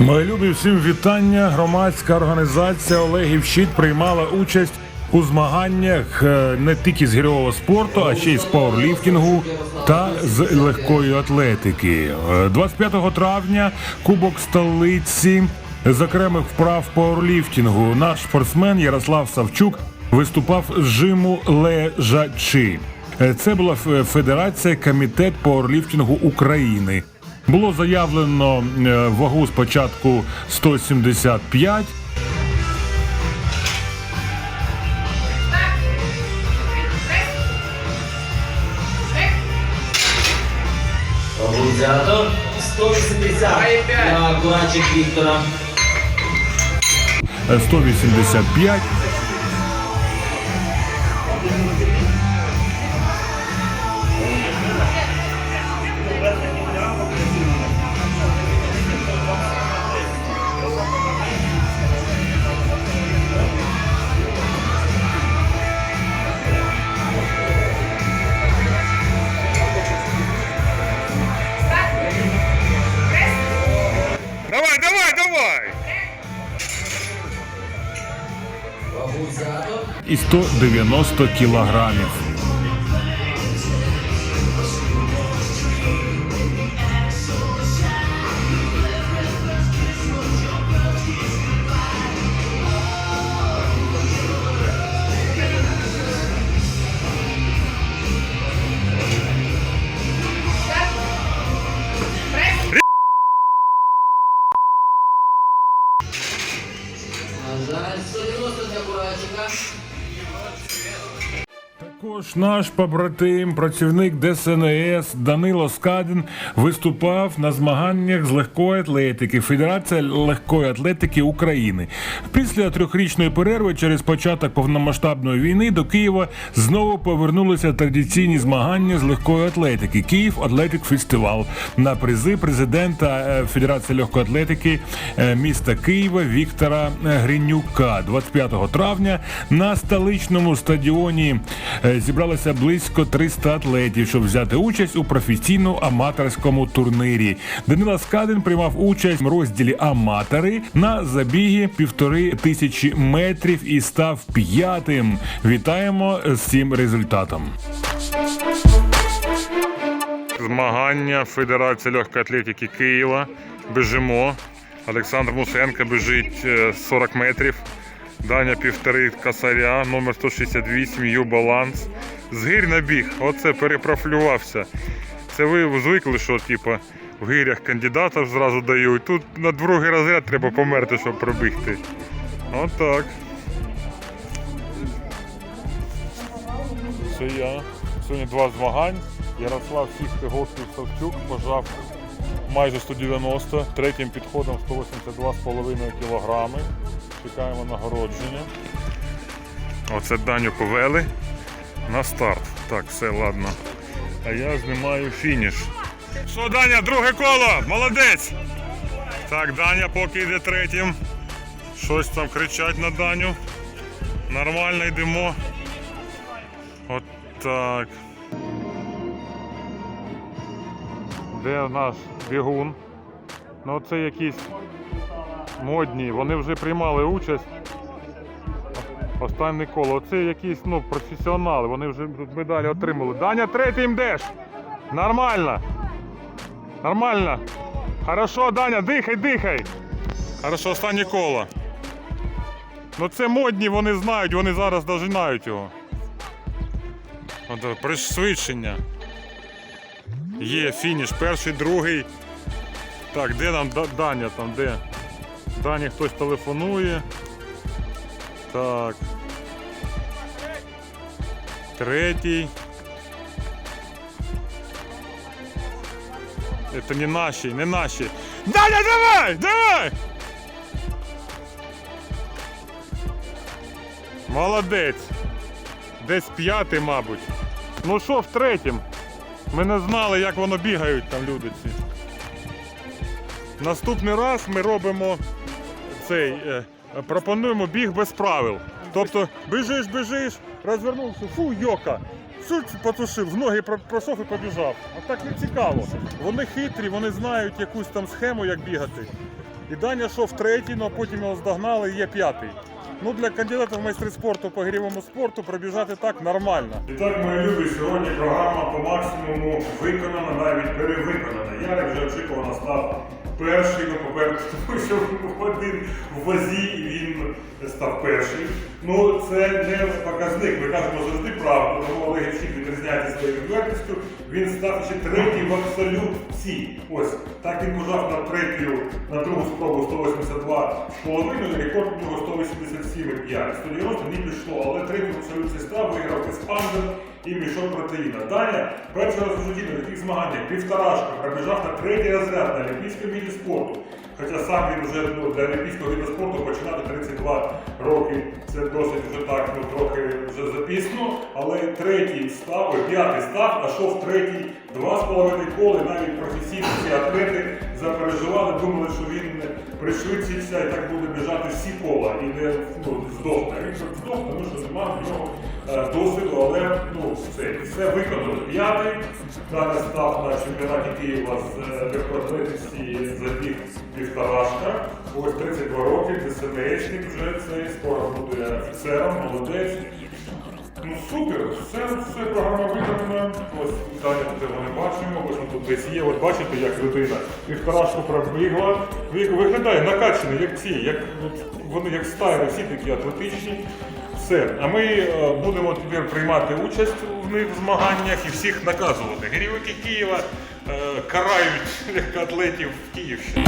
Мої любі всім вітання. Громадська організація Олегів Щит приймала участь у змаганнях е, не тільки з гірьового спорту, а ще й з пауерліфтингу та з легкої атлетики. Е, 25 травня Кубок столиці з окремих вправ пауерліфтингу. Наш спортсмен Ярослав Савчук виступав з жиму лежачи. Е, Це була Федерація комітет пауерліфтингу України. Було заявлено е, вагу спочатку 175, Взято 180 на кулачик Віктора. е, 185, і 190 кілограмів. Також наш побратим, працівник ДСНС Данило Скадін виступав на змаганнях з легкої атлетики Федерація легкої атлетики України. Після трьохрічної перерви через початок повномасштабної війни до Києва знову повернулися традиційні змагання з легкої атлетики Київ Атлетик Фестивал на призи президента е, Федерації легкої атлетики е, міста Києва Віктора е, Гринюка 25 травня на столичному стадіоні зібралося близько 300 атлетів, щоб взяти участь у професійно-аматорському турнирі. Данила Скадин приймав участь в розділі аматори на забігі півтори тисячі метрів і став п'ятим. Вітаємо з цим результатом. Змагання Федерації легкої атлетики Києва. Біжимо. Олександр Мусенко біжить е, 40 метрів. Даня півтори косаря, номер 168, Ю баланс. Згір на біг. Оце перепрофілювався. Це ви звикли, що типу, в гирях кандидатів зразу дають. Тут на другий розряд треба померти, щоб пробігти. Отак. Це я. Сьогодні два змагань. Ярослав Сіхти Гослів Савчук пожав майже 190, третім підходом 182,5 кг. Чекаємо нагородження. Оце Даню повели на старт. Так, все, ладно. А я знімаю фініш. Що, Даня, друге коло? Молодець! Так, Даня поки йде третім. Щось там кричать на Даню. Нормально йдемо. От так. Де наш бігун? Ну це якісь модні, вони вже приймали участь. Останнє коло. Оце якісь ну, професіонали, вони вже тут медалі отримали. Даня третій йдеш. Нормально. Нормально. Хорошо, Даня, дихай, дихай. Хорошо, останнє коло. Ну це модні, вони знають, вони зараз дожинають його. От, пришвидшення. Є фініш, перший, другий. Так, де нам Даня там, де? Дані хтось телефонує. Так. Третій. Це не наші, не наші. Даня, давай! Давай! Молодець. Десь п'ятий, мабуть. Ну що, в третім? Ми не знали, як воно бігають там люди ці. Наступний раз ми робимо цей. е, пропонуємо біг без правил. Тобто біжиш, біжиш, розвернувся, фу, йока. Чуть потушив, в ноги про- пройшов і побіжав. А так не цікаво. Вони хитрі, вони знають якусь там схему, як бігати. І Даня йшов третій, але потім його здогнали і є п'ятий. Ну, для кандидата в майстри спорту по гірьовому спорту пробіжати так нормально. І так, мої любі, сьогодні програма по максимуму виконана, навіть перевиконана. Ярик вже очікувано став перший, ну, по-перше, тому що один в вазі і він став перший. Ну, це не показник, ми кажемо завжди правду, тому Олег Євчик відрізняється своєю відвертістю. Він став ще третій в абсолютці. Ось так він пожав на третю, на другу спробу 182 з половиною, рекорд у нього 187,5. 190 не пішло, але третій в абсолютці став, виграв і мішок протеїна. Даня перший раз в житті на таких змаганнях півторашка пробіжав на третій розряд на олімпійському віді спорту. Хоча сам він вже ну, для олімпійського виду спорту починати 32 роки. Це досить вже так, ну трохи вже запізно. Але третій став, п'ятий став, а шов третій два з половиною коли. Навіть професійні ці атлети запереживали, думали, що він пришвидшиться і так буде біжати всі кола і не ну, здохне. Він що здохне, тому що немає в нього е, досвіду, але ну, все, все виконано. П'ятий зараз став на чемпіонаті Києва з е, легкоатлетиці забіг півторашка. Ось 32 роки, це ДСНСник вже цей скоро буде офіцером, молодець. Ну супер, все, все програма виконана. Ось тут його не бачимо, він тут десь є. От бачите, як людина півторашку пробігла. Виглядає накачаний, як ці, як вони як стайли, всі такі атлетичні. Все. А ми е, будемо тепер приймати участь в них в змаганнях і всіх наказувати. Гірівики Києва е, карають легкоатлетів Київщини.